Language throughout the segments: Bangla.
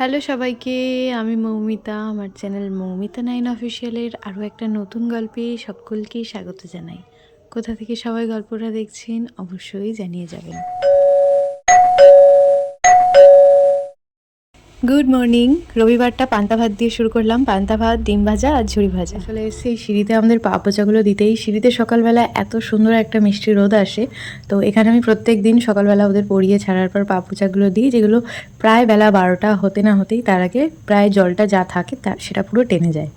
হ্যালো সবাইকে, আমি মৌমিতা, আমার চ্যানেল মৌমিতা নাইন অফিসিয়ালের আরও একটা নতুন গল্পে সকলকে স্বাগত জানাই। কোথা থেকে সবাই গল্পটা দেখছেন অবশ্যই জানিয়ে যাবেন। Good morning. রবিবারটা পান্তা ভাত দিয়ে শুরু করলাম। পান্তা ভাত, ডিম ভাজা আর ঝুড়ি ভাজা। আসলে সেই সিঁড়িতে আমাদের পা পোচাগুলো দিতেই সিঁড়িতে সকালবেলা এত সুন্দর একটা মিষ্টি রোদ আসে। তো এখানে আমি প্রত্যেক দিন সকালবেলা ওদের পরিয়ে ছাড়ার পর পা পোচাগুলো দিই, যেগুলো প্রায় বেলা বারোটা হতে না হতেই তার আগে প্রায় জলটা যা থাকে তা সেটা পুরো টেনে যায়।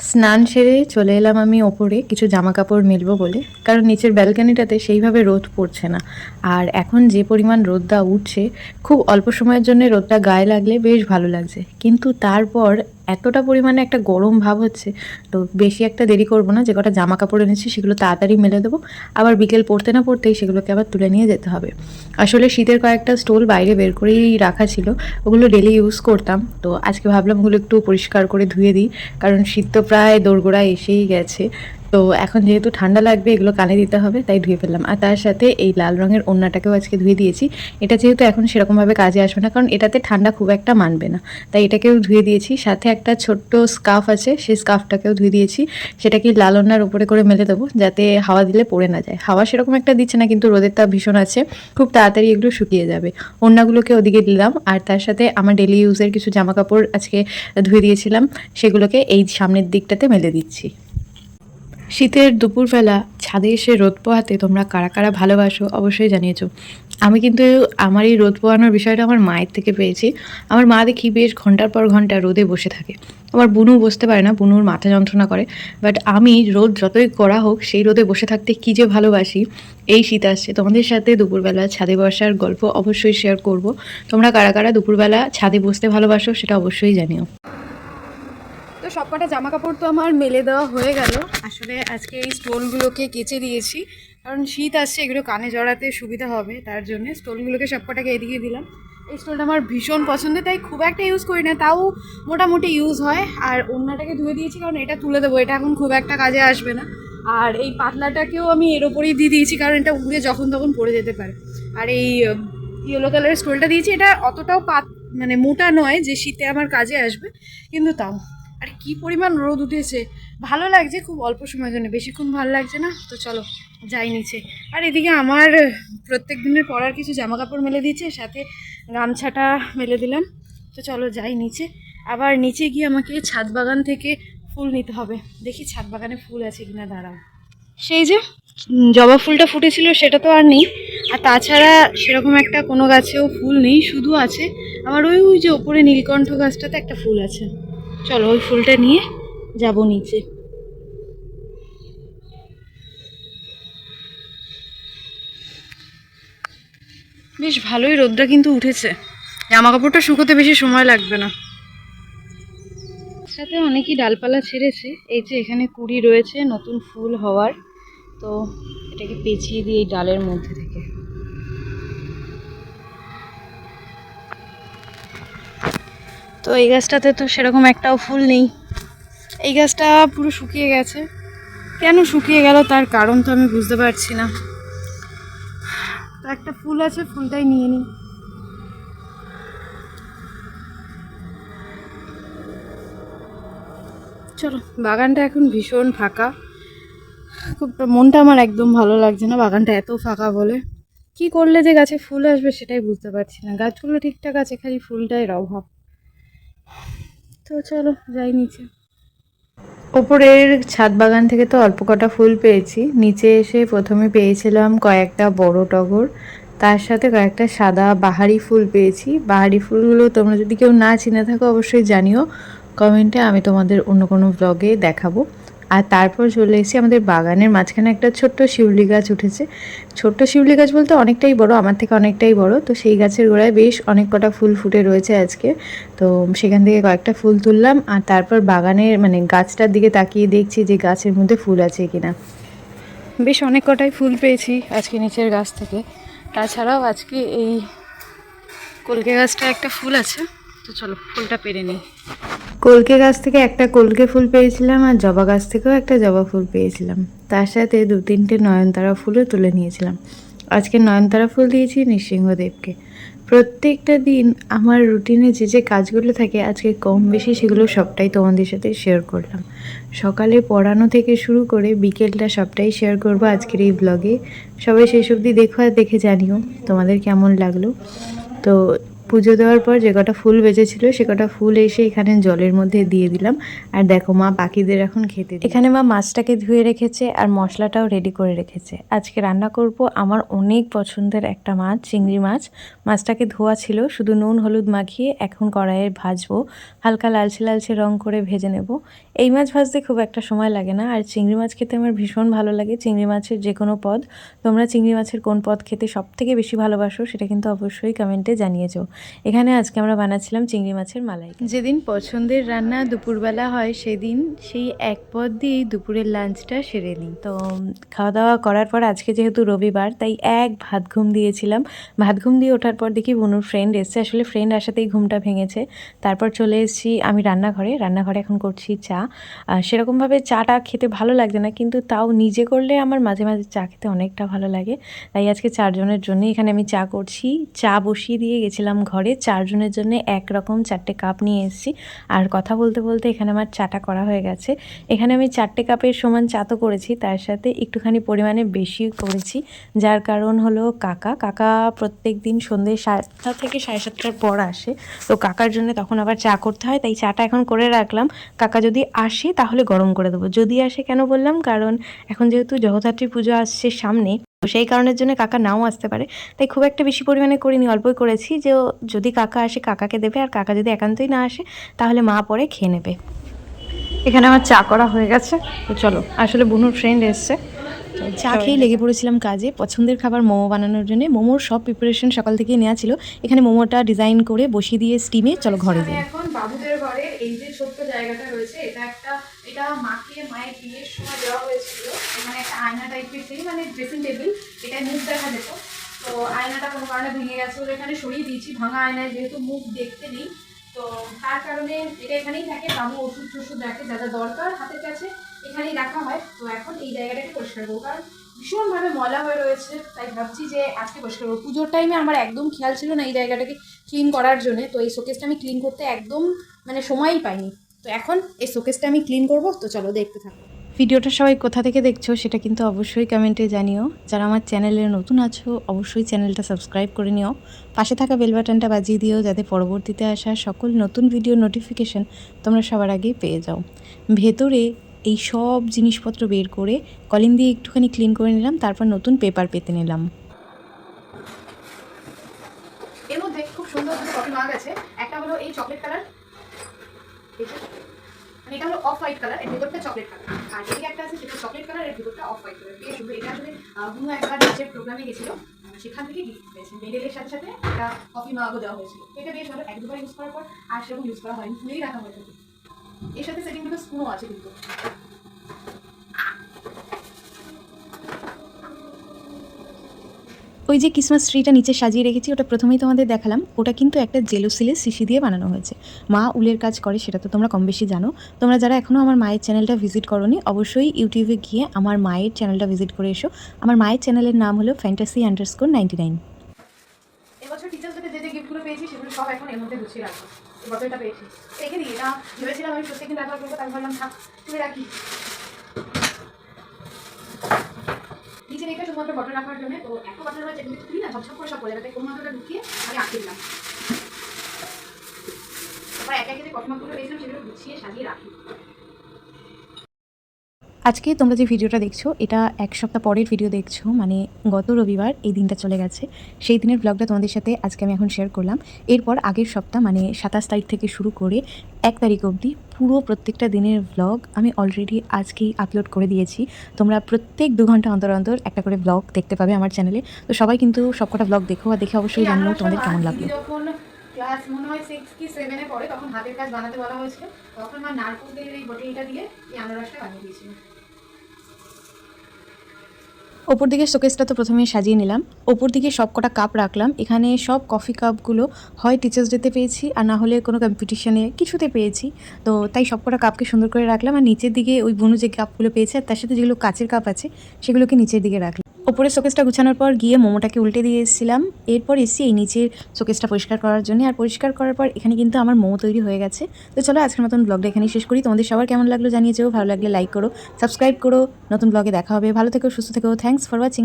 স্নান সেরে চলে এলাম আমি ওপরে, কিছু জামা কাপড় মেলবো বলে। কারণ নিচের ব্যালকানিটাতে সেইভাবে রোদ পড়ছে না। আর এখন যে পরিমাণ রোদটা উঠছে, খুব অল্প সময়ের জন্য রোদটা গায়ে লাগলে বেশ ভালো লাগছে। কিন্তু তারপর এতটা পরিমাণে একটা গরম ভাব হচ্ছে, তো বেশি একটা দেরি করব না, যে কটা জামা কাপড় এনেছি সেগুলো তাড়াতাড়ি মেলে দেবো। আবার বিকেল পড়তে না পড়তেই সেগুলোকে আবার তুলে নিয়ে যেতে হবে। আসলে শীতের কয়েকটা স্টোল বাইরে বের করেই রাখা ছিল, ওগুলো ডেলি ইউজ করতাম। তো আজকে ভাবলাম ওগুলো একটু পরিষ্কার করে ধুয়ে দিই, কারণ শীত তো প্রায় দোরগোড়ায় এসেই গেছে। তো এখন যেহেতু ঠান্ডা লাগবে, এগুলো কানে দিতে হবে, তাই ধুয়ে ফেললাম। আর তার সাথে এই লাল রঙের ওড়নাটাকেও আজকে ধুয়ে দিয়েছি। এটা যেহেতু এখন সেরকমভাবে কাজে আসবে না, কারণ এটাতে ঠান্ডা খুব একটা মানবে না। তাই এটাকেও ধুয়ে দিয়েছি। সাথে একটা ছোট্ট স্কার্ফ আছে, সেই স্কার্ফটাকেও ধুয়ে দিয়েছি। সেটাকে লাল ওড়নার উপরে করে মেলে দেবো, যাতে হাওয়া দিলে পড়ে না যায়। হাওয়া সেরকম একটা দিচ্ছে না, কিন্তু রোদের তাপ ভীষণ আছে। খুব তাড়াতাড়ি এগুলো শুকিয়ে যাবে। ওড়নাগুলোকে ওদিকে দিলাম, আর তার সাথে আমার ডেলি ইউজের কিছু জামা কাপড় আজকে ধুয়ে দিয়েছিলাম। সেগুলোকে এই সামনের দিকটাতে মেলে দিচ্ছি। শীতের দুপুরবেলা ছাদে এসে রোদ পোহাতে তোমরা কারা কারা ভালোবাসো অবশ্যই জানিয়েছো। আমি কিন্তু আমার এই রোদ পোহানোর বিষয়টা আমার মায়ের থেকে পেয়েছি। আমার মা দেখি বেশ ঘণ্টার পর ঘণ্টা রোদে বসে থাকে। আমার বুনু বসতে পারে না, বুনুর মাথা যন্ত্রণা করে। বাট আমি রোদ যতই করা হোক, সেই রোদে বসে থাকতে কী যে ভালোবাসি, এই শীত আসছে। তোমাদের সাথে দুপুরবেলা ছাদে বসার গল্প অবশ্যই শেয়ার করব। তোমরা কারা কারা দুপুরবেলা ছাদে বসতে ভালোবাসো সেটা অবশ্যই জানিও। সবকটা জামা কাপড় তো আমার মেলে দেওয়া হয়ে গেল। আসলে আজকে এই স্টোলগুলোকে কেচে দিয়েছি। কারণ শীত আসছে, এগুলো কানে জড়াতে সুবিধা হবে, তার জন্য স্টোনগুলোকে সবকটাকে এদিকে দিলাম। এই স্টোলটা আমার ভীষণ পছন্দের, তাই খুব একটা ইউজ করি না, তাও মোটামুটি ইউজ হয়। আর অন্যটাকে ধুয়ে দিয়েছি, কারণ এটা তুলে দেবো, এটা এখন খুব একটা কাজে আসবে না। আর এই পাতলাটাকেও আমি এর ওপরেই দিয়ে দিয়েছি, কারণ এটা উড়ে যখন তখন পড়ে যেতে পারে। আর এই ইয়েলো কালারের স্টোলটা দিয়েছি, এটা অতটাও পাত মানে মোটা নয় যে শীতে আমার কাজে আসবে, কিন্তু তাও। আর কি পরিমাণ রোদ উঠেছে। ভালো লাগছে খুব অল্প সময়ের জন্য, বেশিক্ষণ ভালো লাগছে না? তো চলো, যাই নিচে। আর এদিকে আমার প্রত্যেক দিনের পরার কিছু জামা কাপড় মেলে দিয়েছে, সাথে গামছাটা মেলে দিলাম। তো চলো, যাই নিচে। আবার নিচে গিয়ে আমাকে ছাদ বাগান থেকে ফুল নিতে হবে। দেখি ছাদ বাগানে ফুল আছে কিনা, দাঁড়াও। সেই যে, জবা ফুলটা ফুটেছিল সেটা তো আর নেই। আর তাছাড়া সেরকম একটা কোনো গাছেও ফুল নেই, শুধু আছে। আমার ওই ওই যে ওপরে নীলকণ্ঠ গাছটাতে একটা ফুল আছে। চলো ওই ফুলটা নিয়ে যাব নিচে। বেশ ভালোই রোদটা কিন্তু উঠেছে। জামা কাপড়টা শুকোতে বেশি সময় লাগবে না। সাথে অনেকই ডালপালা ছেড়েছে। এই যে এখানে কুড়ি রয়েছে নতুন ফুল হওয়ার। তো এটাকে পেঁচিয়ে দিই এই ডালের মধ্যে থেকে। তো এই গাছটাতে তো সেরকম একটাও ফুল নেই। এই গাছটা পুরো শুকিয়ে গেছে। কেন শুকিয়ে গেল তার কারণ তো আমি বুঝতে পারছি না। তো একটা ফুল আছে, ফুলটাই নিয়ে নিই। চলো, বাগানটা এখন ভীষণ ফাঁকা। খুব মনটা আমার একদম ভালো লাগছে না, বাগানটা এত ফাঁকা বলে। কি করলে যে গাছে ফুল আসবে সেটাই বুঝতে পারছি না। গাছগুলো ঠিকঠাক আছে, খালি ফুলটাই অভাব। তো চলো, যাই নিচে। ওপরের ছাদ বাগান থেকে তো অল্প কটা ফুল পেয়েছি। নিচে এসে প্রথমে পেয়েছিলাম কয়েকটা বড় টগর। তার সাথে কয়েকটা সাদা বাহারি ফুল পেয়েছি। বাহারি ফুলগুলো তোমরা যদি কেউ না চিনে থাকো, অবশ্যই জানিও। কমেন্টে আমি তোমাদের অন্য কোনো ব্লগে দেখাবো। আর তারপর চলে এসেছি আমাদের বাগানের মাঝখানে একটা ছোট্ট শিউলি গাছ উঠেছে। ছোট্ট শিউলি গাছ বলতে অনেকটাই বড়, আমার থেকে অনেকটাই বড়। তো সেই গাছের গোড়ায় বেশ অনেক কটা ফুল ফুটে রয়েছে আজকে। তো সেখান থেকে কয়েকটা ফুল তুললাম আর তারপর বাগানের মানে গাছটার দিকে তাকিয়ে দেখছি যে গাছের মধ্যে ফুল আছে কিনা। বেশ অনেক কটাই ফুল পেয়েছি আজকে নিচের গাছ থেকে। তাছাড়াও আজকে এই কলকে গাছটা একটা ফুল আছে। তো চলো ফুলটা পেরে নিই। কলকে গাছ থেকে একটা কলকে ফুল পেয়েছিলাম আর জবা গাছ থেকেও একটা জবা ফুল পেয়েছিলাম। তার সাথে দু তিনটে নয়নতারা ফুলও তুলে নিয়েছিলাম। আজকে নয়নতারা ফুল দিয়েছি নৃসিংহদেবকে। প্রত্যেকটা দিন আমার রুটিনে যে যে কাজগুলো থাকে, আজকে কম বেশি সেগুলো সবটাই তোমাদের সাথে শেয়ার করলাম। সকালে পড়ানো থেকে শুরু করে বিকেলটা সবটাই শেয়ার করব আজকের এই ব্লগে সবাই সেই সবদি দেখো আর দেখে জানিও তোমাদের কেমন লাগল। তো পুজো দেওয়ার পর যে কটা ফুল বেঁচেছিল, সে কটা ফুল এসে এখানে জলের মধ্যে দিয়ে দিলাম। আর দেখো মা বাকিদের এখন খেতে এখানে মা মাছটাকে ধুয়ে রেখেছে আর মশলাটাও রেডি করে রেখেছে। আজকে রান্না করব আমার অনেক পছন্দের একটা মাছ, চিংড়ি মাছ। মাছটাকে ধোয়া ছিল, শুধু নুন, হলুদ মাখিয়ে এখন কড়াইয়ে ভাজবো। হালকা লালচে লালচে রং করে ভেজে নেব। এই মাছ ভাজতে খুব একটা সময় লাগে না, আর চিংড়ি মাছ খেতে আমার ভীষণ ভালো লাগে। চিংড়ি মাছের যে কোনো পদ, তোমরা চিংড়ি মাছের কোন পদ খেতে সব থেকে বেশি ভালোবাসো সেটা কিন্তু অবশ্যই কমেন্টে জানিয়েছো এখানে আজকে আমরা বানাচ্ছিলাম চিংড়ি মাছের মালাই যেদিন পছন্দের রান্না দুপুরবেলা হয় সেদিন সেই এক পদ দিয়েই দুপুরের লাঞ্চটা সেরে নিই। তো খাওয়া দাওয়া করার পর আজকে যেহেতু রবিবার তাই এক ভাত ঘুম দিয়েছিলাম। ভাত ঘুম দিয়ে ওঠার পর দেখি বনুর ফ্রেন্ড এসছে। আসলে ফ্রেন্ড আসাতেই ঘুমটা ভেঙেছে। তারপর চলে এসেছি আমি রান্নাঘরে। রান্নাঘরে এখন করছি চা। আর সেরকমভাবে চাটা খেতে ভালো লাগছে না কিন্তু তাও নিজে করলে আমার মাঝে মাঝে চা খেতে অনেকটা ভালো লাগে। তাই আজকে চারজনের জন্য এখানে আমি চা করছি। চা বসিয়ে দিয়ে গেছিলাম ঘরে চারজনের জন্য একরকম চারটে কাপ নিয়ে এসেছি। আর কথা বলতে বলতে এখানে আমার চাটা করা হয়ে গেছে। এখানে আমি চারটে কাপের সমান চা তো করেছি, তার সাথে একটুখানি পরিমাণে বেশি করেছি। যার কারণ হলো কাকা কাকা প্রত্যেক দিন সন্ধ্যে সাতটা থেকে সাড়ে সাতটার পর আসে। তো কাকার জন্য তখন আবার চা করতে হয়, তাই চাটা এখন করে রাখলাম। কাকা যদি আসে তাহলে গরম করে দেবো। যদি আসে কেন বললাম? কারণ এখন যেহেতু জগদ্ধাত্রী পুজো আসছে সামনে সেই কারণের জন্য কাকা নাও আসতে পারে। তাই খুব একটা বেশি পরিমাণে করিনি অল্পই করেছি যে ও যদি কাকা আসে কাকাকে দেবে আর কাকা যদি একান্তই না আসে তাহলে মা পরে খেয়ে নেবে। এখানে আমার চা করা হয়ে গেছে। তো চলো আসলে বুনুর ফ্রেন্ড এসছে। তো চা খেয়েই লেগে পড়েছিলাম কাজে। পছন্দের খাবার মোমো বানানোর জন্য। মোমোর সব প্রিপারেশন সকাল থেকেই নেওয়া ছিল। এখানে মোমোটা ডিজাইন করে বসিয়ে দিয়ে স্টিমে চলো ঘরে যাই। এখন বাবুদের ঘরে এই যে ছোট্ট জায়গাটা রয়েছে এটা একটা এটা মাকে, মায়ের বিয়ের সময় দেওয়া হয়েছিল মানে একটা আয়না টাইপের ছিল মানে ড্রেসিং টেবিল এটা মুখ দেখা যেত। তো আয়নাটা কোনো কারণে ভেঙে গেছে বলে এখানে সরিয়ে দিয়েছি, ভাঙা আয়নায় যেহেতু মুখ দেখতে নেই। তো তার কারণে এটা এখানেই থাকে, বাবু ওষুধ টষুধ রাখে যা যা দরকার হাতের কাছে, এখানেই রাখা হয়। তো এখন এই জায়গাটাকে পরিষ্কার করব, কারণ ভীষণভাবে ময়লা হয়ে রয়েছে, তাই ভাবছি যে আজকে পরিষ্কার করব। পুজোর টাইমে আমার একদম খেয়াল ছিল না এই জায়গাটাকে ক্লিন করার জন্য, তো এই শোকেসটা আমি ক্লিন করতে একদম মানে সময়ই পাইনি। তো এখন এই শোকেসটা আমি ক্লিন করব তো চলো দেখতে থাকো। ভিডিওটা সবাই কোথা থেকে দেখছ সেটা কিন্তু অবশ্যই কমেন্টে জানিও। যারা আমার চ্যানেলে নতুন আছো অবশ্যই চ্যানেলটা সাবস্ক্রাইব করে নিও। পাশে থাকা বেল বাটনটা বাজিয়ে দিও যাতে পরবর্তীতে আসা সকল নতুন ভিডিও নোটিফিকেশন তোমরা সবার আগেই পেয়ে যাও। ভেতরে এই সব জিনিসপত্র বের করে কলিং দিয়ে একটুখানি ক্লিন করে নিলাম তারপর নতুন পেপার পেতে নিলাম। এর মধ্যে খুব সুন্দর দুটো কফি মাগ আছে। একটা হলো এই চকলেট কালার মানে এটা হলো অফ হোয়াইট কালারের ভিতরটা চকলেট কালার আর এই একটা আছে, সেটা চকলেট কালারের ভিতরটা অফ হোয়াইট কালার বেশ এটা আসলে বুনু একবার নিজের প্রোগ্রামে গেছিল। সেখান থেকে গিফট পেয়েছে। মেডেলের সাথে সাথে একটা কফি মাগও দেওয়া হয়েছিল। এটা বেশ ভালো এক দুবার ইউজ করার পর আর সেরকম ইউজ করা হয়নি। খুলেই রাখা হয়ে থাকে। এর সাথে সেটিং দুটো স্পুনও আছে কিন্তু। ওই যে ক্রিসমাস ট্রিটা নিচে সাজিয়ে রেখেছি, ওটা প্রথমেই তোমাদের দেখালাম। ওটা কিন্তু একটা জেলোসিলের শিশি দিয়ে বানানো হয়েছে। মা উলের কাজ করে, সেটা তো তোমরা কম বেশি জানো। তোমরা যারা এখনও আমার মায়ের চ্যানেলটা ভিজিট করোনি, অবশ্যই ইউটিউবে গিয়ে আমার মায়ের চ্যানেলটা ভিজিট করে এসো। আমার মায়ের চ্যানেলের নাম হলো ফ্যান্টাসি আন্ডারস্কোর নাইনটি নাইন এবছর যে যে গিফটগুলো পেয়েছি, সেগুলো সব এখন এর মধ্যে গুছিয়ে রাখব। এবছর এটা পেয়েছি। রেখে দিই ভেবেছিলাম আমি ব্যবহার করব, তাই ভাবলাম, থাক, তুলে রাখি। নিচে রেখে শুধুমাত্র বটল রাখার জন্য, তো এত বটল রয়েছে কিন্তু খুলি না ঝপঝপ করে সব পড়ে যাবে কোনো মতোটা ঢুকিয়ে আমি আটকে দিলাম। তারপর একে একে যে কফমাগুলো পেয়েছিলাম, সেগুলো গুছিয়ে সাজিয়ে রাখি। আজকে তোমরা যে ভিডিওটা দেখছ এটা এক সপ্তাহ পরের ভিডিও দেখছ মানে গত রবিবার এই দিনটা চলে গেছে। সেই দিনের ব্লগটা তোমাদের সাথে আজকে আমি এখন শেয়ার করলাম। এরপর আগের সপ্তাহ মানে সাতাশ তারিখ থেকে শুরু করে এক তারিখ অবধি পুরো প্রত্যেকটা দিনের ব্লগ আমি অলরেডি আজকেই আপলোড করে দিয়েছি। তোমরা প্রত্যেক দু ঘণ্টা অন্তর অন্তর একটা করে ব্লগ দেখতে পাবে আমার চ্যানেলে তো সবাই কিন্তু সবকটা ব্লগ দেখো আর দেখে অবশ্যই আনারসটা তোমাদের কেমন লাগল। ক্লাস মনে হয় সিক্স কি সেভেনে পড়ে তখন হাতের কাজ বানাতে বলা হয়েছিল তখন মা নারকেলের এই বটিলটা দিয়ে এই আনারসটা বানিয়ে দিয়েছিল। ওপর দিকে শোকেসটা তো প্রথমে সাজিয়ে নিলাম। ওপর দিকে সব কটা কাপ রাখলাম। এখানে সব কফি কাপগুলো হয় টিচার্স ডেতে পেয়েছি, আর না হলে কোনো কম্পিটিশনে কিছুতে পেয়েছি। তো তাই সব কটা কাপকে সুন্দর করে রাখলাম, আর নিচের দিকে ওই বুনু যে কাপগুলো পেয়েছে, আর তার সাথে যেগুলো কাচের কাপ আছে, সেগুলোকে নিচের দিকে রাখলাম। ওপরের শোকেসটা গুছানোর পর গিয়ে মোমোটাকে উল্টে দিয়ে এসেছিলাম। এরপর এসে এই নিচের শোকেসটা পরিষ্কার করার জন্য। আর পরিষ্কার করার পর এখানে কিন্তু আমার মোমো তৈরি হয়ে গেছে। তো চলো আজকের মতন ব্লগটা এখানেই শেষ করি। তোমাদের সবার কেমন লাগল জানিয়ে যেও। ভালো লাগলে লাইক করো সাবস্ক্রাইব করো। নতুন ব্লগে দেখা হবে। ভালো থেকো, সুস্থ থেকো। Thanks for watching